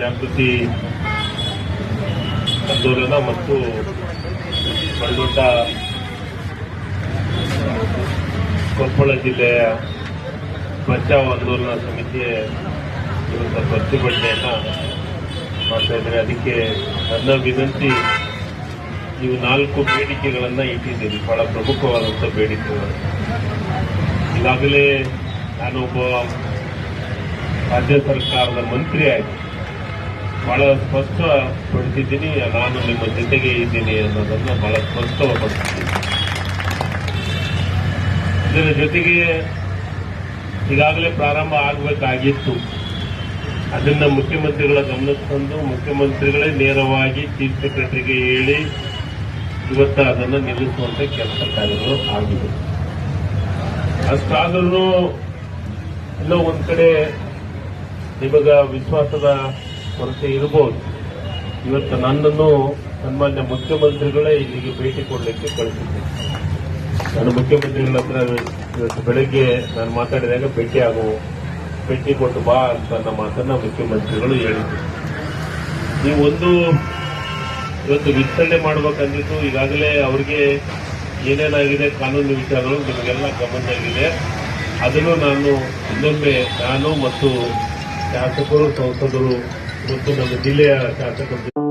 ಜಾಗೃತಿ ಆಂದೋಲನ ಮತ್ತು ಬಂಡೋಟ ಕೊಪ್ಪಳ ಜಿಲ್ಲೆಯ ಬಚಾವ್ ಆಂದೋಲನ ಸಮಿತಿಯ ಇವತ್ತು ಪ್ರತಿಭಟನೆಯನ್ನು ಮಾಡ್ತಾ ಇದ್ದಾರೆ. ಅದಕ್ಕೆ ನನ್ನ ವಿನಂತಿ, ನೀವು ನಾಲ್ಕು ಬೇಡಿಕೆಗಳನ್ನು ಇಟ್ಟಿದ್ದೀರಿ. ಬಹಳ ಪ್ರಮುಖವಾದಂಥ ಬೇಡಿಕೆಗಳು. ಈಗಾಗಲೇ ನಾನೊಬ್ಬ ರಾಜ್ಯ ಸರ್ಕಾರದ ಮಂತ್ರಿಯಾಗಿ ಬಹಳ ಸ್ಪಷ್ಟಪಡಿಸಿದ್ದೀನಿ. ನಾನು ನಿಮ್ಮ ಜೊತೆಗೆ ಇದ್ದೀನಿ ಅನ್ನೋದನ್ನು ಬಹಳ ಸ್ಪಷ್ಟಪಡಿಸಿದ್ದೀನಿ. ಇದರ ಜೊತೆಗೆ ಈಗಾಗಲೇ ಪ್ರಾರಂಭ ಆಗಬೇಕಾಗಿತ್ತು. ಅದನ್ನ ಮುಖ್ಯಮಂತ್ರಿಗಳ ಗಮನಕ್ಕೆ ತಂದು ಮುಖ್ಯಮಂತ್ರಿಗಳೇ ನೇರವಾಗಿ ಚೀಫ್ ಸೆಕ್ರೆಟರಿಗೆ ಹೇಳಿ ಇವತ್ತು ಅದನ್ನು ನಿಲ್ಲಿಸುವಂತ ಕೆಲಸ ಕಾರ್ಯಗಳು ಆಗಿದೆ ಅಷ್ಟಾದ್ರೂ ಎಲ್ಲೋ ಒಂದು ಕಡೆ ನಿಮಗ ವಿಶ್ವಾಸದ ಕೊರತೆ ಇರಬಹುದು ಇವತ್ತು ನನ್ನನ್ನು ಸನ್ಮಾನ್ಯ ಮುಖ್ಯಮಂತ್ರಿಗಳೇ ಇಲ್ಲಿಗೆ ಭೇಟಿ ಕೊಡಲಿಕ್ಕೆ ಕಳಿಸಿದ್ದೆ ನಾನು ಮುಖ್ಯಮಂತ್ರಿಗಳ ಹತ್ರ ಇವತ್ತು ಬೆಳಗ್ಗೆ ನಾನು ಮಾತಾಡಿದಾಗ ಭೇಟಿ ಆಗು, ಭೇಟಿ ಕೊಟ್ಟು ಬಾ ಅಂತ ನನ್ನ ಮಾತನ್ನ ಮುಖ್ಯಮಂತ್ರಿಗಳು ಹೇಳಿದ್ರು. ನೀವು ಒಂದು ಇವತ್ತು ವಿಸ್ತರಣೆ ಮಾಡಬೇಕಂದಿದ್ದು ಈಗಾಗಲೇ ಅವ್ರಿಗೆ ಏನೇನಾಗಿದೆ ಕಾನೂನು ವಿಚಾರಗಳು ನಿಮಗೆಲ್ಲ ಗಮನ ಆಗಿದೆ ಅದನ್ನು ನಾನು ಇನ್ನೊಮ್ಮೆ ನಾನು ಮತ್ತು ಶಾಸಕರು ಸಂಸದರು ಮತ್ತು ನಮ್ಮ ಜಿಲ್ಲೆಯ ಶಾಸಕರು.